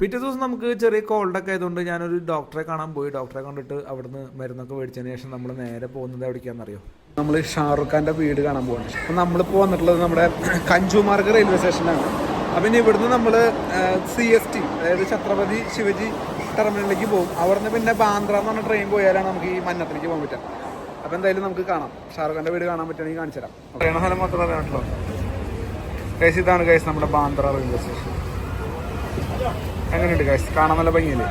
പിറ്റേ ദിവസം നമുക്ക് ചെറിയ കോൾഡൊക്കെ ആയതുകൊണ്ട് ഞാനൊരു ഡോക്ടറെ കാണാൻ പോയി. ഡോക്ടറെ കണ്ടിട്ട് അവിടുന്ന് മരുന്നൊക്കെ മേടിച്ചതിന് ശേഷം നമ്മൾ നേരെ പോകുന്നത് എവിടേക്കാണെന്നറിയോ നമ്മൾ ഷാറുഖ് ഖാന്റെ വീട് കാണാൻ പോകണം അപ്പം നമ്മളിപ്പോൾ വന്നിട്ടുള്ളത് നമ്മുടെ കഞ്ചുമാർഗ് റെയിൽവേ സ്റ്റേഷനാണ് അപ്പം ഇനി ഇവിടുന്ന് നമ്മൾ സി എസ് ടി അതായത് ഛത്രപതി ശിവജി ടെർമിനലിലേക്ക് പോകും. അവിടുന്ന് പിന്നെ ബാന്ദ്ര എന്ന് പറഞ്ഞ ട്രെയിൻ പോയാലാണ് നമുക്ക് ഈ മന്നത്തിലേക്ക് പോകാൻ പറ്റുക. അപ്പം എന്തായാലും നമുക്ക് കാണാം. ഷാറുഖ് ഖാന്റെ വീട് കാണാൻ പറ്റുകയാണെങ്കിൽ കാണിച്ചു തരാം. ട്രെയിൻ സ്ഥലം മാത്രം അറിയാനുള്ളൂ കേസ് ഇതാണ് കേസ് നമ്മുടെ ബാന്ദ്ര റെയിൽവേ സ്റ്റേഷൻ എങ്ങനെയുണ്ട് ഗൈസ് കാണാൻ നല്ല ഭംഗിയല്ലേ?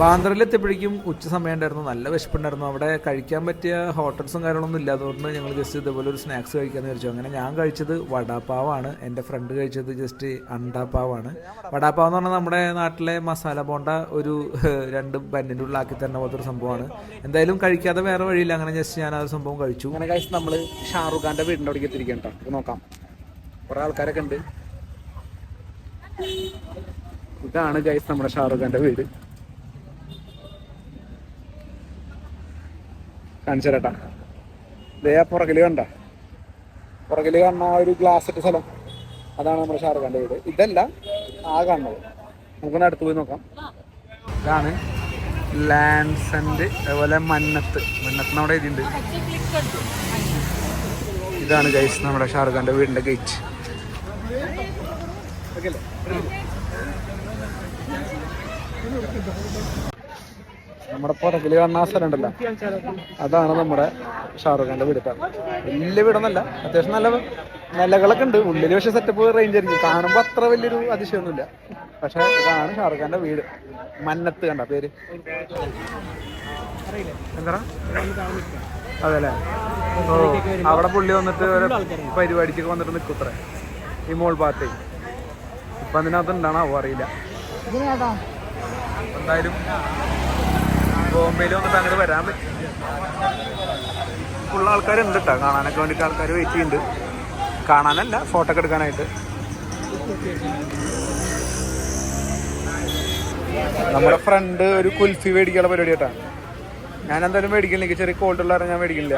ബാന്ദ്രയിൽ എത്തിയപ്പോഴേക്കും ഉച്ച സമയം ഉണ്ടായിരുന്നു നല്ല വിശപ്പുണ്ടായിരുന്നു. അവിടെ കഴിക്കാൻ പറ്റിയ ഹോട്ടൽസും കാര്യങ്ങളൊന്നും ഇല്ലാത്തതുകൊണ്ട് ഞങ്ങൾ ജസ്റ്റ് ഇതുപോലെ ഒരു സ്നാക്സ് കഴിക്കാമെന്ന് വിചാരിച്ചു. അങ്ങനെ ഞാൻ കഴിച്ചത് വടാപ്പാവാണ്. എന്റെ ഫ്രണ്ട് കഴിച്ചത് ജസ്റ്റ് അണ്ടാപ്പാവാണ്. വടാപ്പാവ് എന്ന് പറഞ്ഞാൽ നമ്മുടെ നാട്ടിലെ മസാല ബോണ്ട ഒരു രണ്ട് ബന്നിന്റെ ഉള്ളിലാക്കി തരുന്ന പോലത്തെ ഒരു സംഭവമാണ്. എന്തായാലും കഴിക്കാതെ വേറെ വഴിയില്ല. അങ്ങനെ ജസ്റ്റ് ഞാൻ ആ ഒരു സംഭവം കഴിച്ചു. അങ്ങനെ കഴിച്ച് നമ്മൾ ഷാറുഖ് ഖാന്റെ വീടിന്റെ അവിടേക്ക് എത്തിയിരിക്കണം കേട്ടോ നോക്കാം. കുറേ ആൾക്കാരൊക്കെ ഉണ്ട്. ഇതാണ് ഗൈസ് നമ്മുടെ ഷാറുഖ് ഖാന്റെ വീട്. കാണിച്ചു തരട്ടാ ദേ പുറകിൽ കണ്ട. പുറകിൽ കാണുന്ന ആ ഒരു ഗ്ലാസ് ഇട്ട സ്ഥലം. അതാണ് നമ്മുടെ ഷാറുഖ് ഖാന്റെ വീട്. ഇതല്ല ആ കാണുന്നത്. നമുക്കൊന്ന് അടുത്ത് പോയി നോക്കാം. ഇതാണ് ലാൻസെന്റ് അതുപോലെ മന്നത്ത്. മന്നത്ത് നമ്മുടെ ഇതിണ്ട് ഇതാണ് ഗൈസ് നമ്മുടെ ഷാറുഖ് ഖാന്റെ വീടിന്റെ ഗേറ്റ് ഓക്കെ നമ്മുടെ പുറകിൽ കാണുന്ന ആ സ്ഥലം ഉണ്ടല്ലോ. അതാണ് നമ്മുടെ ഷാറുഖ് ഖാന്റെ വീട് വലിയ വീടൊന്നല്ല അത്യാവശ്യം നല്ല നിലകളൊക്കെ ഉണ്ട്. ഉള്ളിൽ പക്ഷെ സെറ്റപ്പ് റേഞ്ച് ആയിരിക്കും. കാണുമ്പോ അത്ര വലിയൊരു അതിശയമൊന്നുമില്ല പക്ഷെ ഇതാണ് ഷാറുഖ് ഖാന്റെ വീട്. മന്നത്ത് കണ്ട പേര്. എന്താ അതെല്ലേ? അവിടെ പുള്ളി വന്നിട്ട് പരിപാടിക്കൊക്കെ വന്നിട്ട് നിൽക്കുത്രേ ഈ മോൾ ഭാഗത്തേ. ഇപ്പൊ അതിനകത്ത് ഉണ്ടാണോ അറിയില്ല. എന്തായാലും ബോംബെയിൽ വന്നിട്ട് അങ്ങോട്ട് വരാൻ പറ്റും. ഫുൾ ആൾക്കാരുണ്ട് കേട്ടോ കാണാനൊക്കെ വേണ്ടിയിട്ട് ആൾക്കാർ വെയിറ്റ് ചെയ്യുന്നുണ്ട് കാണാനല്ല ഫോട്ടോ ഒക്കെ എടുക്കാനായിട്ട്. നമ്മുടെ ഫ്രണ്ട് ഒരു കുൽഫി മേടിക്കാനുള്ള പരിപാടി കേട്ടാ ഞാൻ എന്തായാലും മേടിക്കില്ല എനിക്ക് ചെറിയ കോൾഡ് ഉള്ള ഞാൻ മേടിക്കില്ല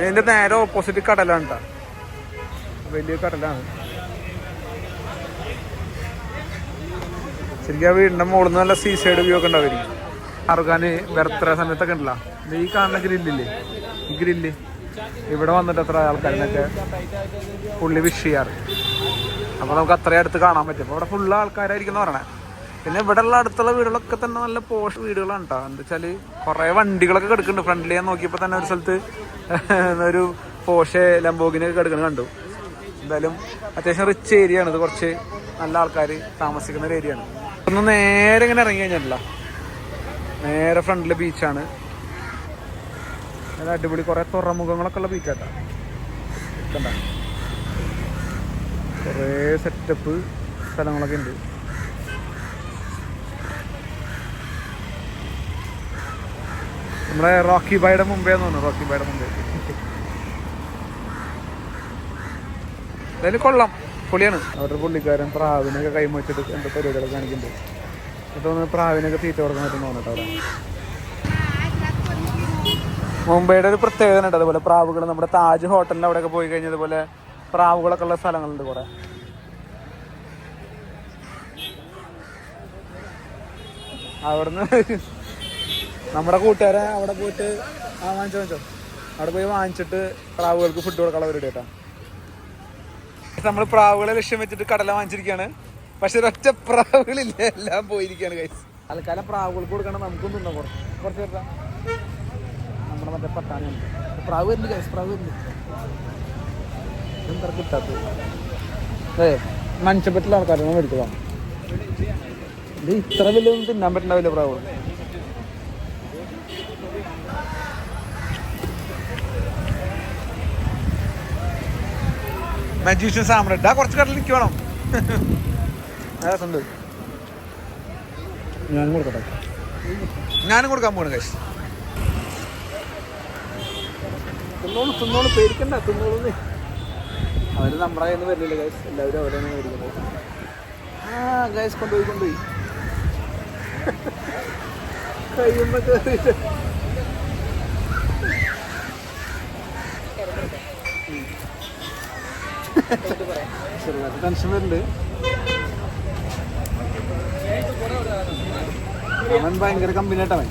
ഇതിന്റെ നേരെ ഓപ്പോസിറ്റ് കടലാണ് വലിയ കടലാണ്. ശരിക്കും ആ വീടിന്റെ മുകളിൽ നിന്ന് നല്ല സീ സൈഡ് വ്യൂ ഒക്കെ ഉണ്ടാവും അറുകാന് വെറുത്ര സമയത്തൊക്കെ ഉണ്ടല്ലോ. ഈ കാണുന്ന ഗ്രില്ലില്ലേ? ഈ ഗ്രില്ല്. ഇവിടെ വന്നിട്ട് എത്ര ആൾക്കാരിനൊക്കെ പുള്ളി വിഷ് ചെയ്യാറ്. അപ്പോൾ നമുക്ക് അത്രയും അടുത്ത് കാണാൻ പറ്റും. അപ്പോൾ ഇവിടെ ഫുള്ള് ആൾക്കാരായിരിക്കും പറയണേ. പിന്നെ ഇവിടെ ഉള്ള അടുത്തുള്ള വീടുകളൊക്കെ തന്നെ നല്ല പോഷ് വീടുകളാണ് കേട്ടോ എന്താ വെച്ചാൽ കുറേ വണ്ടികളൊക്കെ കിടക്കുന്നുണ്ട് ഫ്രണ്ടിൽ ഞാൻ നോക്കിയപ്പോൾ തന്നെ ഒരു സ്ഥലത്ത് ഒരു പോഷെ ലംബോഗിനൊക്കെ കിടക്കുന്നത് കണ്ടു. എന്തായാലും അത്യാവശ്യം റിച്ച് ഏരിയ ആണ്. ഇത് കുറച്ച് നല്ല ആൾക്കാർ താമസിക്കുന്ന ഒരു ഏരിയ ആണ്. ഒന്ന് നേരെ ഇങ്ങനെ ഇറങ്ങി കഴിഞ്ഞിട്ടില്ല. നേരെ ഫ്രണ്ടിൽ ബീച്ചാണ് നല്ല അടിപൊളി കുറേ തുറമുഖങ്ങളൊക്കെ ഉള്ള ബീച്ചാട്ടാ കണ്ട? കുറേ സെറ്റപ്പ് സ്ഥലങ്ങളൊക്കെ ഉണ്ട്. നമ്മുടെ റോക്കി ബൈഡ മുമ്പേ എന്ന് തോന്നുന്നു റോക്കി ബൈഡ മുമ്പേ. എന്തായാലും കൊള്ളാം പൊളിയാണ്. അവരുടെ പുള്ളിക്കാരൻ പ്രാവിനൊക്കെ കൈമച്ചിട്ട് എന്റെ പരിപാടികളൊക്കെ കാണിക്കുന്നുണ്ട്. എന്നിട്ട് തോന്നുന്നു പ്രാവിനൊക്കെ തീറ്റ കൊടുക്കാൻ പറ്റും തോന്നിട്ട് അവിടെ. മുംബൈയുടെ ഒരു പ്രത്യേകത ഉണ്ട്. അതുപോലെ പ്രാവുകൾ നമ്മുടെ താജ് ഹോട്ടലിന്റെ അവിടെയൊക്കെ പോയി കഴിഞ്ഞാൽ അതുപോലെ പ്രാവുകളൊക്കെ ഉള്ള സ്ഥലങ്ങളുണ്ട് കുറെ. അവിടുന്ന് നമ്മുടെ കൂട്ടുകാരെ അവിടെ പോയിട്ട് ആ വാങ്ങിച്ചോ വാങ്ങിച്ചോ. അവിടെ പോയി വാങ്ങിച്ചിട്ട് പ്രാവുകൾക്ക് ഫുഡ് കൊടുക്കാനുള്ള പരിപാടി കേട്ടോ. നമ്മൾ പ്രാവുകളെ ലക്ഷ്യം വെച്ചിട്ട് കടല വാങ്ങിച്ചിരിക്കുകയാണ്. പക്ഷെ ഒരൊറ്റ പ്രാവുകളില്ല എല്ലാം പോയിരിക്കുകയാണ് കൈസ് തൽക്കാലം പ്രാവുകൾക്ക് കൊടുക്കണം നമുക്കും തിന്നാം കുറച്ച് കുറച്ച് പേരുടെ നമ്മുടെ മറ്റേ പട്ടാണി പ്രാവ് വരുന്നു കൈസ് പ്രാവ് വരുന്നു എന്താ കിട്ടാത്തത്? അതെ മനുഷ്യപ്പറ്റുള്ള ആൾക്കാരാണ് മേടിച്ചതാണ് ഇത് ഇത്ര വലിയൊന്നും തിന്നാൻ പറ്റുണ്ടാവില്ല പ്രാവ്. മജീഷ്യൻ സാമ്രാട്ട്. ആ കുറച്ച് കടലിൽ നിൽക്ക് വേണം. രസമുണ്ട്. ഞാനും കൊടുക്കട്ടെ. ഞാനും കൊടുക്കാൻ പോണു കൈ തിന്നോളൂ തിന്നോളൂ പേടിക്കണ്ട തിന്നോളൂ അവർ നമ്മുടെ കയ്യിൽ നിന്ന് വരില്ല ഗൈസ് എല്ലാവരും അവരാണ് മേടിക്കുന്നത് ആ ഗൈസ് കൊണ്ടുപോയി കൊണ്ടുപോയി. കയ്യുമ്പോ കേറിയിട്ട് ചെറുതായിട്ട് ടെൻഷൻ വരുന്നുണ്ട് അവൻ ഭയങ്കര കമ്പനി ആയിട്ടവൻ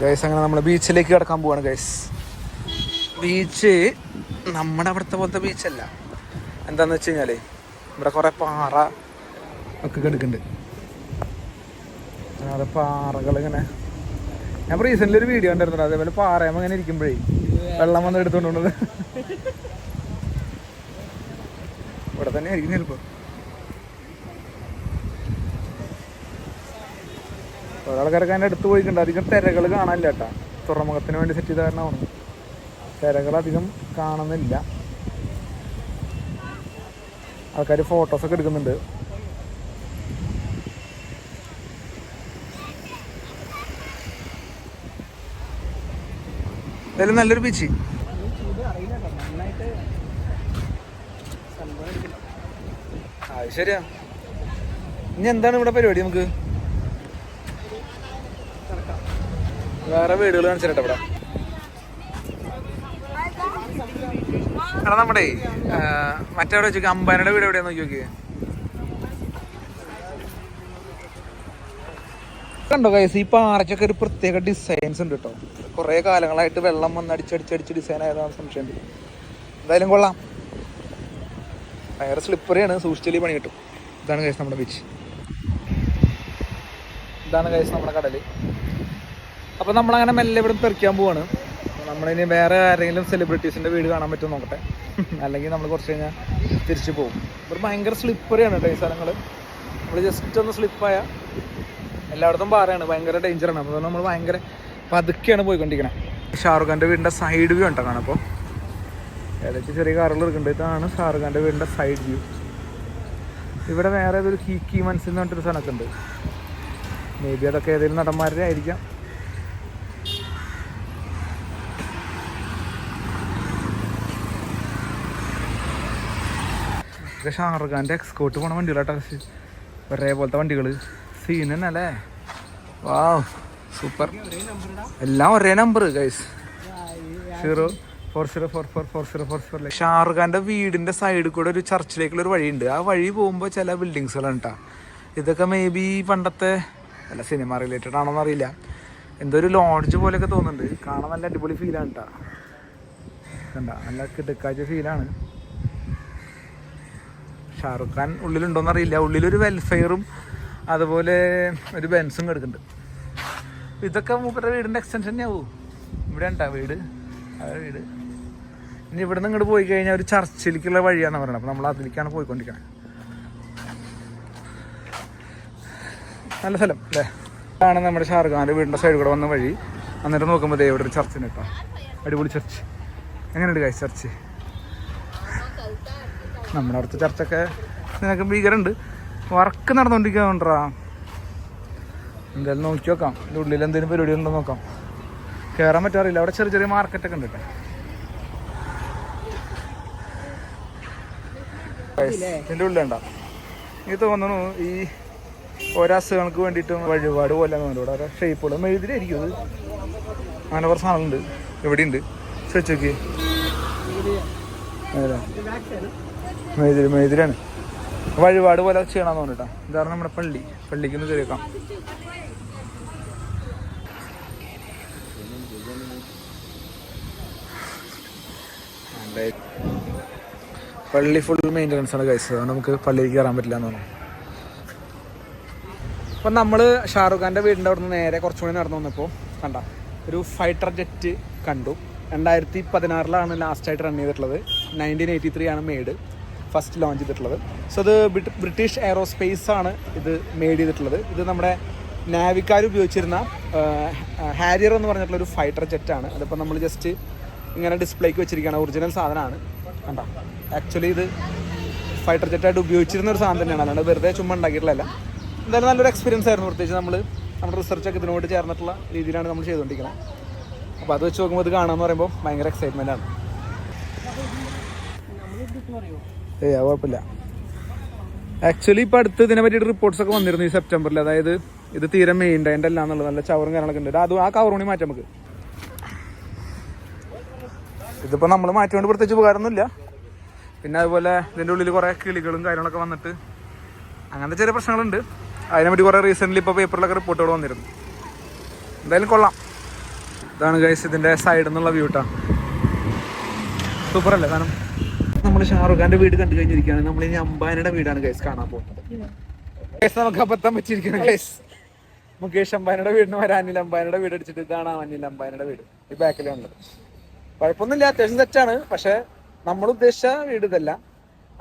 ഗൈസ് അങ്ങനെ നമ്മൾ ബീച്ചിലേക്ക് കിടക്കാൻ പോവാണ് ഗൈസ് ബീച്ച് നമ്മുടെ അവിടുത്തെ പോലത്തെ ബീച്ചല്ല എന്താന്ന് വെച്ച് കഴിഞ്ഞാൽ ഇവിടെ കൊറേ പാറ ഒക്കെ കിടക്കുന്നുണ്ട്. അത് പാറകൾ ഇങ്ങനെ ഞാൻ റീസെന്റ് ഒരു വീഡിയോ ഉണ്ടായിരുന്നു അതേപോലെ പാറയമ്മ ഇങ്ങനെ ഇരിക്കുമ്പോഴേ വെള്ളം വന്ന് എടുത്തോണ്ട് കൊണ്ടത് ഇവിടെ തന്നെ ആയിരിക്കും ചിലപ്പോ. ഒരാൾക്കാരൊക്കെ അതിന്റെ അടുത്ത് പോയിട്ടുണ്ട്. അധികം തിരകൾ കാണാനില്ല കേട്ടാ. തുറമുഖത്തിന് വേണ്ടി സെറ്റ് ചെയ്ത കാരണമാണ്. തിരകൾ അധികം കാണുന്നില്ല. ആൾക്കാർ ഫോട്ടോസൊക്കെ എടുക്കുന്നുണ്ട്. എന്തായാലും നല്ലൊരു ബീച്ച് ശരിയാ. ഇനി എന്താണ് ഇവിടെ പരിപാടി നമുക്ക്? വേറെ വീടുകൾ കാണിച്ചിട്ട് ഇവിടെ. നമ്മുടെ മറ്റവിടെ വെച്ചോക്കി അമ്പാനയുടെ വീട് എവിടെയാ നോക്കി നോക്കിയേ കണ്ടോ കൈസ് ഈ പാറയ്ക്കൊക്കെ ഒരു പ്രത്യേക ഡിസൈൻസ് ഉണ്ട് കേട്ടോ കുറേ കാലങ്ങളായിട്ട് വെള്ളം വന്ന് അടിച്ചടിച്ചടിച്ച് ഡിസൈൻ ആയതാണ് സംശയം എന്തായാലും കൊള്ളാം. ഭയങ്കര സ്ലിപ്പറിയാണ് സൂക്ഷിച്ചാലി പണി കിട്ടും. ഇതാണ് കൈസ് നമ്മുടെ ബീച്ച് ഇതാണ് കൈസ് നമ്മുടെ കടൽ അപ്പോൾ നമ്മളങ്ങനെ മെല്ലെ ഇവിടെ തെറിക്കാൻ പോവാണ്. നമ്മളിനി വേറെ ആരെങ്കിലും സെലിബ്രിറ്റീസിന്റെ വീട് കാണാൻ പറ്റുമോ നോക്കട്ടെ. അല്ലെങ്കിൽ നമ്മൾ കുറച്ച് കഴിഞ്ഞാൽ തിരിച്ചു പോകും ഇവിടെ ഭയങ്കര സ്ലിപ്പറിയാണ് കേട്ടോ ഈ സ്ഥലങ്ങൾ നമ്മൾ ജസ്റ്റ് ഒന്ന് സ്ലിപ്പായ എല്ലായിടത്തും പാറയാണ്. ഭയങ്കര ഡേഞ്ചറാണ് അപ്പോൾ നമ്മൾ ഭയങ്കര പതുക്കെയാണ് പോയിക്കൊണ്ടിരിക്കുന്നത് ഷാറുഖ് ഖാന്റെ വീടിന്റെ സൈഡ് വ്യൂ ഉണ്ടോ കാണാം അപ്പോൾ? ഏകദേശം ചെറിയ കാറുകൾ എടുക്കുന്നുണ്ട്. ഇതാണ് ഷാറുഖ് ഖാന്റെ സൈഡ് വ്യൂ ഇവിടെ വേറെ ഏതൊരു കീ മനസ്സിൽ എന്ന് പറഞ്ഞിട്ടൊരു സ്ഥലമൊക്കെ ഉണ്ട്. മേ ബി അതൊക്കെ ഏതെങ്കിലും നടന്മാരുടെ ആയിരിക്കാം. ഇതൊക്കെ ഷാറുഖ് എക്സ്കോട്ട് പോണ വണ്ടികളാട്ടോ. ഒരേ പോലത്തെ വണ്ടികൾ സീൻ തന്നെ അല്ലേ വാവ് സൂപ്പർ എല്ലാം ഒരേ number guys zero four zero four four four zero four zero Shahrukh ഖാന്റെ വീടിന്റെ സൈഡിൽ കൂടെ ഒരു ചർച്ചിലേക്കുള്ള ഒരു വഴിയുണ്ട്. ആ വഴി പോകുമ്പോൾ ചില ബിൽഡിങ്സുകളാണ് കേട്ടോ ഇതൊക്കെ മേ ബി പണ്ടത്തെ അല്ല സിനിമ റിലേറ്റഡ് ആണോന്ന് അറിയില്ല. എന്തോ ഒരു ലോഡ്ജ് പോലെയൊക്കെ തോന്നുന്നുണ്ട്. കാണാൻ നല്ല അടിപൊളി ഫീലാണ് കേട്ടോ കണ്ട നല്ല കിടക്കാച്ച ഫീലാണ് ഷാറുഖ് ഖാൻ ഉള്ളിലുണ്ടോന്ന് അറിയില്ല. ഉള്ളിലൊരു വെൽഫെയറും അതുപോലെ ഒരു ബെൻസും കിടക്കുന്നുണ്ട്. ഇതൊക്കെ മൂപ്പരുടെ വീടിന്റെ എക്സ്റ്റൻഷൻ ആവൂ. ഇവിടെ ഉണ്ടാ വീട് ആ വീട്. ഇനി ഇവിടെ നിന്ന് ഇങ്ങോട്ട് പോയി കഴിഞ്ഞാൽ ഒരു ചർച്ചിലേക്കുള്ള വഴിയാണെന്ന് പറയുന്നത് അപ്പോൾ നമ്മൾ അതിലേക്കാണ് പോയിക്കൊണ്ടിരിക്കുന്നത് നല്ല സ്ഥലം അല്ലേ? ഇതാണ് നമ്മുടെ ഷാറുഖാന്റെ വീടിന്റെ സൈഡിൽ കൂടെ വന്ന വഴി. എന്നിട്ട് നോക്കുമ്പോൾ ഇവിടെ ഒരു ചർച്ചിന് കേട്ടോ. അടിപൊളി ചർച്ച് എങ്ങനെയുണ്ട് കാശ് ചർച്ച് നമ്മുടെ അടുത്ത ചർച്ചൊക്കെ നിനക്ക് ഭീകരമുണ്ട് വർക്ക് നടന്നുകൊണ്ടിരിക്കുന്നുണ്ടാ എന്തായാലും നോക്കി നോക്കാം ഇതിന്റെ ഉള്ളിൽ എന്തെങ്കിലും പരിപാടി ഉണ്ടോ നോക്കാം. കയറാൻ പറ്റാറില്ല. അവിടെ ചെറിയ ചെറിയ മാർക്കറ്റൊക്കെ ഉണ്ട് കേട്ടോ. ഇതിന്റെ ഉള്ളിലുണ്ടോ എനിക്ക് തോന്നുന്നു ഈ ഓരോ അസുഖങ്ങൾക്ക് വേണ്ടിയിട്ടും വഴിപാട് പോലെ ഇവിടെ ഓരോ ഷേപ്പുകളും മെഴുതിലായിരിക്കും അത് അങ്ങനെ കുറച്ച് സാധനങ്ങളുണ്ട് എവിടെയുണ്ട് ചോദിച്ചോക്കി മെഴുതിരി മെഴുതിരിയാണ് വഴിപാട് പോലെ ചെയ്യണമെന്ന് തോന്നിട്ടാ ഇതാണ് നമ്മുടെ പള്ളി. പള്ളിക്ക് ഒന്ന് കയറിയേക്കാം. പള്ളി ഫുൾ മെയിന്റനൻസ് ആണ് കഴിച്ചത് അതുകൊണ്ട് നമുക്ക് പള്ളിയിലേക്ക് കയറാൻ പറ്റില്ല എന്ന് പറഞ്ഞു അപ്പം നമ്മൾ ഷാറുഖ് ഖാന്റെ വീടിന്റെ അവിടെ നിന്ന് നേരെ കുറച്ചുകൂടി നടന്നു വന്നപ്പോൾ കണ്ട ഒരു ഫൈറ്റർ ജെറ്റ് കണ്ടു. രണ്ടായിരത്തി പതിനാറിലാണ് ലാസ്റ്റായിട്ട് റൺ ചെയ്തിട്ടുള്ളത്. നയന്റീൻ എയ്റ്റി ത്രീ ആണ് മെയ്ഡ് ഫസ്റ്റ് ലോഞ്ച് ചെയ്തിട്ടുള്ളത്. സോ അത് ബ്രിട്ട്- ബ്രിട്ടീഷ് എയറോസ്പേസ് ആണ് ഇത് മെയ്ഡ് ചെയ്തിട്ടുള്ളത്. ഇത് നമ്മുടെ നാവിക്കാർ ഉപയോഗിച്ചിരുന്ന ഹാരിയർ എന്ന് പറഞ്ഞിട്ടുള്ള ഒരു ഫൈറ്റർ ജെറ്റാണ് അതിപ്പോൾ നമ്മൾ ജസ്റ്റ് ഇങ്ങനെ ഡിസ്പ്ലേക്ക് വെച്ചിരിക്കുകയാണ്. ഒറിജിനൽ സാധനമാണ്. കണ്ടോ? ആക്ച്വലി ഇത് ഫൈറ്റർ ജെറ്റായിട്ട് ഉപയോഗിച്ചിരുന്ന ഒരു സാധനം തന്നെയാണ്. അല്ലാണ്ട് വെറുതെ ചുമ്മാ ഉണ്ടാക്കിയിട്ടില്ല എന്തായാലും നല്ലൊരു എക്സ്പീരിയൻസ് ആയിരുന്നു പ്രത്യേകിച്ച് നമ്മൾ നമ്മുടെ റിസർച്ചൊക്കെ ഇതിനോട് ചേർന്നിട്ടുള്ള രീതിയിലാണ് നമ്മൾ ചെയ്തുകൊണ്ടിരിക്കുന്നത് അപ്പോൾ അത് വെച്ച് നോക്കുമ്പോൾ ഇത് കാണാമെന്ന് പറയുമ്പോൾ ഭയങ്കര എക്സൈറ്റ്മെന്റ് ആണ്. അത് കുഴപ്പമില്ല. ആക്ച്വലി ഇപ്പോൾ അടുത്ത് ഇതിനെ പറ്റിയിട്ട് റിപ്പോർട്ട്സ് ഒക്കെ വന്നിരുന്നു ഈ സെപ്റ്റംബറിൽ അതായത് ഇത് തീരെ മെയിന്റൈൻഡ് അല്ല എന്നുള്ളത്. നല്ല ചവറും കാര്യങ്ങളൊക്കെ ഉണ്ട്. അത് ആ കവറൂണി മാറ്റാം നമുക്ക്. ഇതിപ്പോൾ നമ്മൾ മാറ്റിക്കൊണ്ട് പ്രത്യേകിച്ച് ഉപകാരമൊന്നുമില്ല. പിന്നെ അതുപോലെ ഇതിന്റെ ഉള്ളിൽ കുറേ കിളികളും കാര്യങ്ങളൊക്കെ വന്നിട്ട് അങ്ങനത്തെ ചെറിയ പ്രശ്നങ്ങളുണ്ട്. അതിനെ പറ്റി കുറേ റീസെന്റ്ലി ഇപ്പോൾ പേപ്പറിലൊക്കെ റിപ്പോർട്ടുകൾ വന്നിരുന്നു. എന്തായാലും കൊള്ളാം. ഇതാണ് ഗൈസ് ഇതിന്റെ സൈഡിൽ നിന്നുള്ള വ്യൂ കേട്ടോ സൂപ്പർ അല്ലേ കാരണം നമ്മൾ ഷാറുഖ് വീട് കണ്ടു കഴിഞ്ഞിരിക്കുകയാണ്. നമ്മൾ അംബാനിയുടെ വീടാണ് ഗൈസ് കാണാൻ പോകുന്നത്. നമുക്ക് അബദ്ധം പറ്റിയിരിക്കണം ഗൈസ് മുകേഷ് അംബാനിയുടെ വീടിന് വരാൻ അനിൽ അംബാനിയുടെ വീട് അടിച്ചിട്ട് ഇതാണ് അനിൽ അംബാനിയുടെ വീട്. ഈ ബാക്കിലുള്ളത് കുഴപ്പമൊന്നുമില്ല അത്യാവശ്യം സെറ്റാണ് പക്ഷെ നമ്മൾ ഉദ്ദേശിച്ച വീട് ഇതല്ല.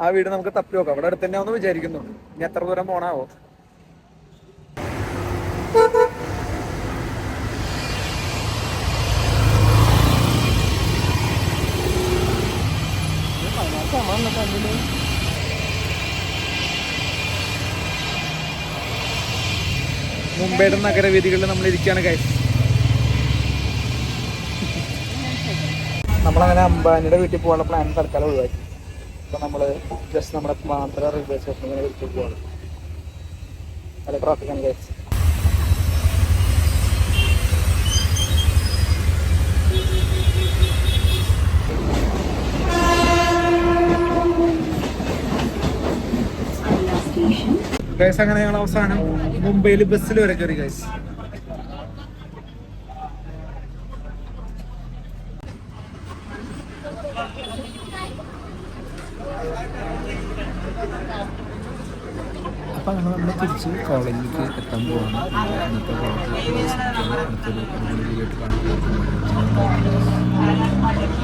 ആ വീട് നമുക്ക് തപ്പി നോക്കാം. അവിടെ അടുത്ത് തന്നെ ഒന്ന് വിചാരിക്കുന്നു. ഇനി എത്ര ദൂരം പോണാവോ? മുംബൈയുടെ നഗരവീതികളിൽ നമ്മൾ ഇരിക്കുകയാണ് ഗൈസ് നമ്മളങ്ങനെ അംബാനിയുടെ വീട്ടിൽ പോകാനുള്ള പ്ലാൻ തൽക്കാലം ഒഴിവാക്കി. അപ്പൊ നമ്മൾ ജസ്റ്റ് നമ്മുടെ മാത്ര റെയിൽവേ സ്റ്റേഷനിൽ വീട്ടിൽ പോവാണ്. നല്ല ട്രാഫിക്കാണ് ഗൈസ് ഗൈസ് അങ്ങനെ ഞങ്ങൾ അവസാനം മുംബൈയിൽ ബസ്സിൽ വരെ കയറി ഗൈസ് അപ്പോൾ നമ്മൾ നമ്മൾ തിരിച്ച് കോളേജിലേക്ക് എത്താൻ പോവാണ്. ഇന്നത്തെ കോളേജ് അടുത്തൊരു വീഡിയോ ആയിട്ട്